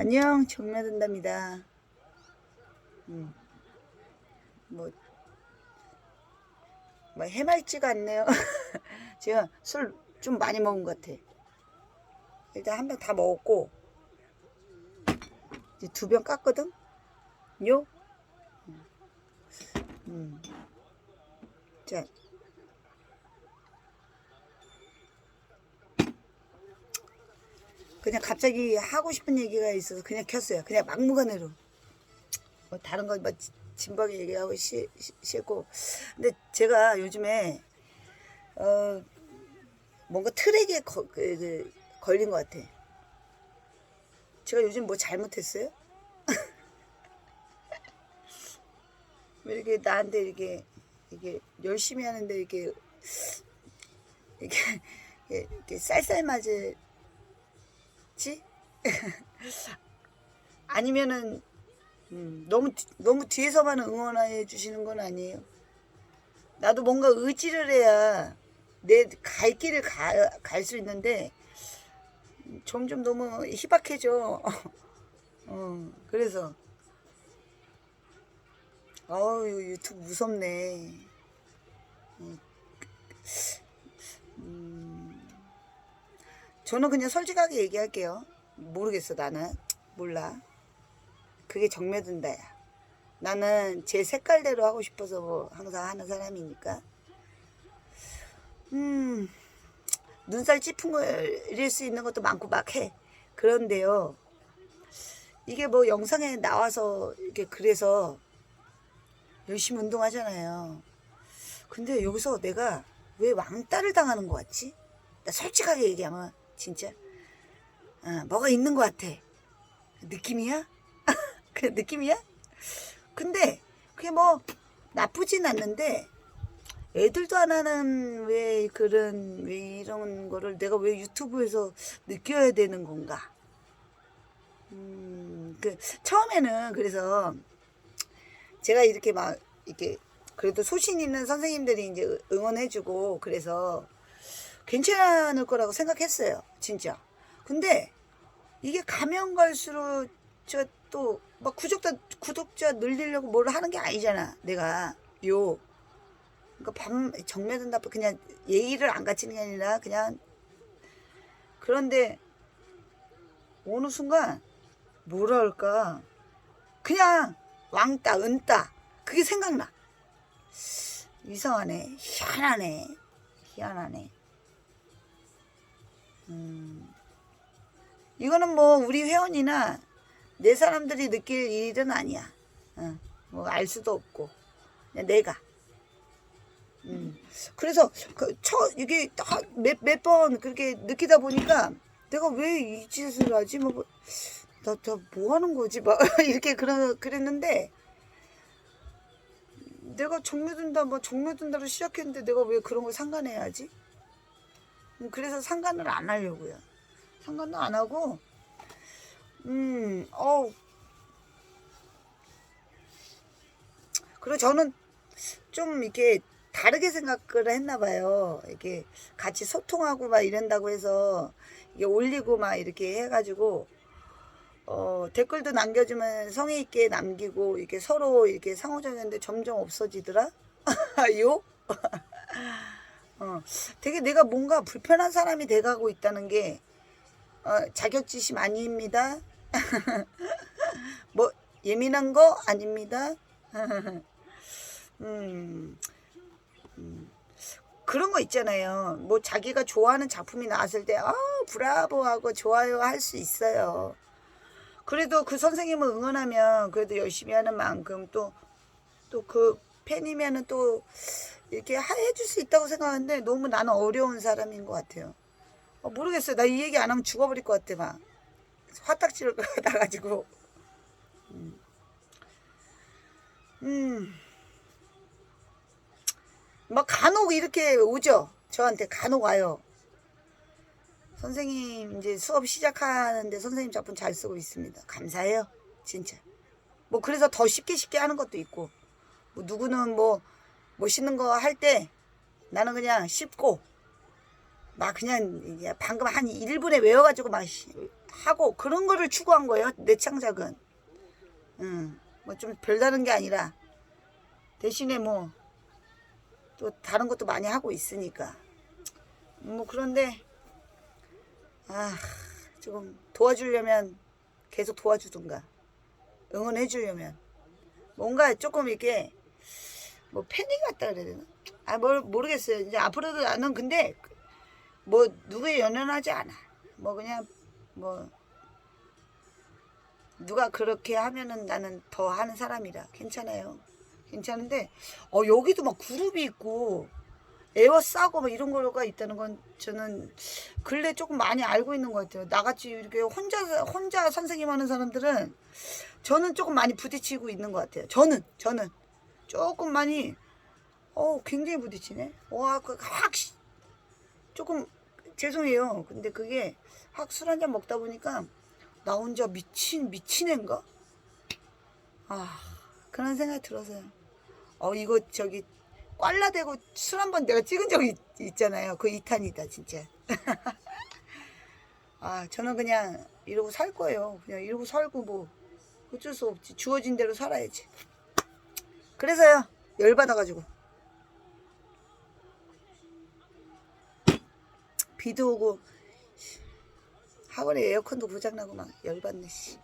안녕, 정면든답니다. 음. 뭐, 뭐 해맑지가 않네요. 제가 술 좀 많이 먹은 것 같아. 일단 한 병 다 먹었고, 이제 두 병 깠거든? 요? 음. 자. 그냥 갑자기 하고 싶은 얘기가 있어서 그냥 켰어요. 그냥 막무가내로. 뭐 다른 거뭐 진박에 얘기하고 시, 시, 싫고. 근데 제가 요즘에 어 뭔가 트랙에 거, 그, 그, 걸린 것 같아. 제가 요즘 뭐 잘못했어요? 왜 이렇게 나한테 이렇게 이게 열심히 하는데 이렇게 이렇게 이렇게, 이렇게 쌀쌀 맞을 지? 아니면은 음, 너무 뒤- 너무 뒤에서만 응원해 주시는 건 아니에요. 나도 뭔가 의지를 해야 내 갈 길을 갈 수 있는데 점점 너무 희박해져. 어, 그래서 어우 유튜브 무섭네. 저는 그냥 솔직하게 얘기할게요. 모르겠어 나는 몰라. 그게 정매든다야. 나는 제 색깔대로 하고 싶어서 뭐 항상 하는 사람이니까. 음, 눈살 찌푸 거릴 수 있는 것도 많고 막 해. 그런데요, 이게 뭐 영상에 나와서 이렇게 그래서 열심히 운동하잖아요. 근데 여기서 내가 왜 왕따를 당하는 것 같지? 나 솔직하게 얘기하면 진짜 어, 뭐가 있는 것 같아. 느낌이야? 그 느낌이야? 근데 그게 뭐 나쁘진 않는데 애들도 안 하는 왜 그런 왜 이런 거를 내가 왜 유튜브에서 느껴야 되는 건가? 음, 그 처음에는 그래서 제가 이렇게 막 이렇게 그래도 소신 있는 선생님들이 이제 응원해주고 그래서 괜찮을 거라고 생각했어요, 진짜. 근데 이게 가면 갈수록 저 또 막 구독자 구독자 늘리려고 뭘 하는 게 아니잖아, 내가. 요. 그러니까 밤 정면은 나빠 그냥 예의를 안 갖추는 게 아니라 그냥. 그런데 어느 순간 뭐라 할까? 그냥 왕따 은따. 그게 생각나. 이상하네. 희한하네. 희한하네 음. 이거는 뭐 우리 회원이나 내 사람들이 느낄 일은 아니야. 어, 뭐알 수도 없고. 그냥 내가. 음. 그래서 그 처 이게 몇몇 번 그렇게 느끼다 보니까 내가 왜 이 짓을 하지? 뭐 나 나 뭐 하는 거지? 막 이렇게 그러 그랬는데 내가 종료된다 뭐 종료된다로 시작했는데 내가 왜 그런 걸 상관해야지? 음, 그래서 상관을 안 하려고요. 상관도 안 하고 음, 어우 그리고 저는 좀 이렇게 다르게 생각을 했나 봐요. 이렇게 같이 소통하고 막 이런다고 해서 이게 올리고 막 이렇게 해가지고 어, 댓글도 남겨주면 성의 있게 남기고 이렇게 서로 이렇게 상호작용인데 점점 없어지더라. 요? 어, 되게 내가 뭔가 불편한 사람이 돼가고 있다는 게 어, 자격지심 아닙니다. 뭐 예민한 거 아닙니다. 음, 음, 그런 거 있잖아요. 뭐 자기가 좋아하는 작품이 나왔을 때, 아, 브라보 하고 좋아요 할 수 있어요. 그래도 그 선생님을 응원하면 그래도 열심히 하는 만큼 또, 또 그 팬이면은 또 이렇게 하- 해줄 수 있다고 생각하는데 너무 나는 어려운 사람인 것 같아요. 어, 모르겠어요. 나 이 얘기 안 하면 죽어버릴 것 같아, 막. 화딱지를 나가지고. 음. 음. 막 간혹 이렇게 오죠. 저한테 간혹 와요. 선생님 이제 수업 시작하는데 선생님 작품 잘 쓰고 있습니다. 감사해요. 진짜. 뭐 그래서 더 쉽게 쉽게 하는 것도 있고 뭐 누구는 뭐 멋있는 거 할 때 나는 그냥 쉽고 막 그냥 방금 한 1분에 외워가지고 막 시- 하고 그런 거를 추구한 거예요. 내 창작은. 음, 뭐 좀 별다른 게 아니라 대신에 뭐 또 다른 것도 많이 하고 있으니까. 뭐 그런데 아 조금 도와주려면 계속 도와주든가 응원해 주려면 뭔가 조금 이렇게 뭐 패닉 같다 그래야 되나? 아, 뭘 모르겠어요. 이제 앞으로도 나는 근데 뭐 누구에 연연하지 않아. 뭐 그냥 뭐 누가 그렇게 하면은 나는 더 하는 사람이라 괜찮아요. 괜찮은데 어 여기도 막 그룹이 있고 에어 싸고 막 이런 거가 있다는 건 저는 근래 조금 많이 알고 있는 것 같아요. 나같이 이렇게 혼자 혼자 선생님 하는 사람들은 저는 조금 많이 부딪히고 있는 것 같아요. 저는 저는 조금 많이 어 굉장히 부딪히네. 와그확 조금 죄송해요. 근데 그게 확 술 한잔 먹다 보니까 나 혼자 미친 미친 애인가? 아 그런 생각이 들어서요. 어 이거 저기 꽐라대고 술 한 번 내가 찍은 적이 있- 있잖아요. 그 2탄이다 진짜. 아 저는 그냥 이러고 살 거예요. 그냥 이러고 살고 뭐 어쩔 수 없지. 주어진 대로 살아야지. 그래서요 열받아가지고 비도 오고 학원에 에어컨도 고장나고 막 열받네 씨.